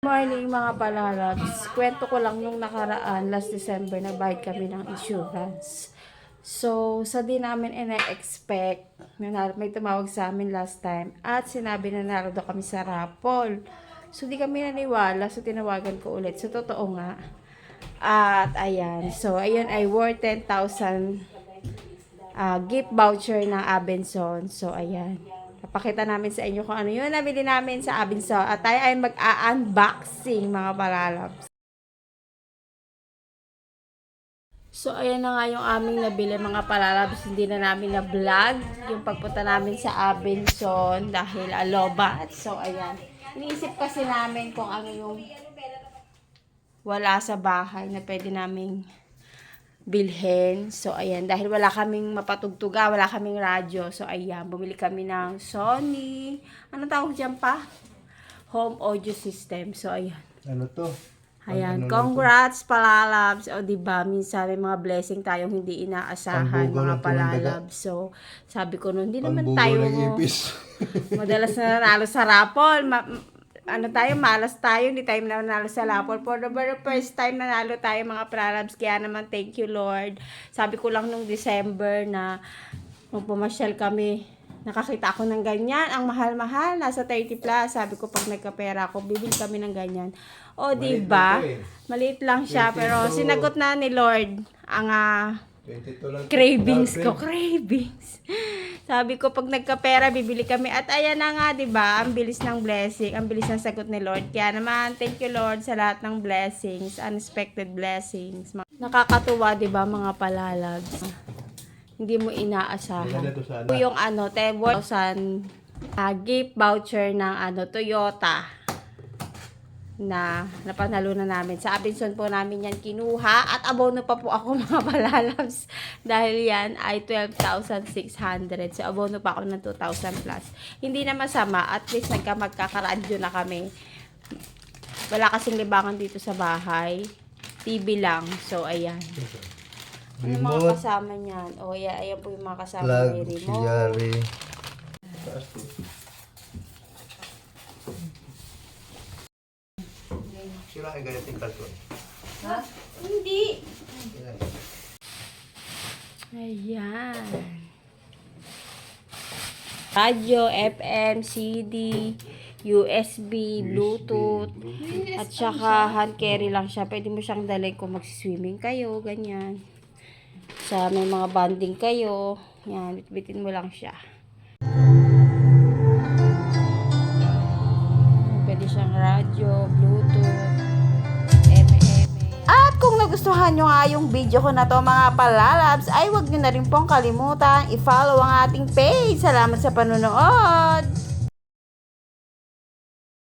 morning mga palalabs. Kwento ko lang nung nakaraan, last December, nagbayad kami ng insurance. So, sa di namin ina-expect, may, tumawag sa amin last time, at sinabi na narado kami sa Rapol. So, di kami naniwala, so tinawagan ko ulit. So, totoo nga. At, ayan. So, ayun ay worth 10,000 ah, gift voucher ng Abenson. So, ayan. Papakita namin sa inyo kung ano yun nabili namin sa Abenson. At tayo ay mag-unboxing mga palalabs. So, ayan na nga yung aming nabili mga palalabs. Hindi na namin na-vlog yung pagpunta namin sa Abenson dahil alobat. So, ayan. Iniisip kasi namin kung ano yung wala sa bahay na pwede naming bilhin. So, ayan. Dahil wala kaming mapatugtuga, wala kaming radyo. So, ayan. Bumili kami ng Sony. Ano tawag dyan pa? Home audio system. So, ayan. Ano to? Ayan. Ano Congrats, palalabs. O, di ba Minsan may mga blessing tayong hindi inaasahan, mga palalabs. So, sabi ko nun, hindi naman tayo madalas na nanalo sa rapol. Ma- ano tayo, malas tayo, hindi tayo nanalo sa rapol. For the very first time nanalo tayo mga pralabs. Kaya naman, thank you Lord. Sabi ko lang nung December na nung pumasyal kami, nakakita ako ng ganyan. Ang mahal-mahal, nasa 30 plus. Sabi ko, pag nagkapera ako, bibili kami ng ganyan. O, di ba? eh. Maliit lang siya, 22. pero sinagot na ni Lord ang 22 lang. cravings ko, cravings. Sabi ko, pag nagkapera, bibili kami. At ayan na nga, di ba? Ang bilis ng blessing, ang bilis ng sagot ni Lord. Kaya naman, thank you Lord sa lahat ng blessings, unexpected blessings. Nakakatuwa, di ba, mga palalags? Hindi mo inaasahan. Ito yung ano, 10,000 uh, gift voucher ng ano, Toyota na napanalo na namin. Sa Abenson po namin yan kinuha at abono pa po ako mga palalabs dahil yan ay 12,600. So abono pa ako ng 2,000 plus. Hindi na masama. At least nagka magkakaradyo na kami. Wala kasing libangan dito sa bahay. TV lang. So ayan. Ano mga Remote, kasama niyan? O yeah, ayan po yung mga kasama plug, ni remote. auxiliary. Taas to. Sira ang ganitong karton. Ha? Hindi. Ayan. Radio, FM, CD, USB, Bluetooth, at saka hand carry lang siya. Pwede mo siyang dalhin kung mag-swimming kayo, ganyan. Sa may mga banding kayo, yan, bitbitin mo lang siya. Nagustuhan nyo nga yung video ko na to mga palalabs, ay wag nyo na rin pong kalimutan i-follow ang ating page. Salamat sa panonood!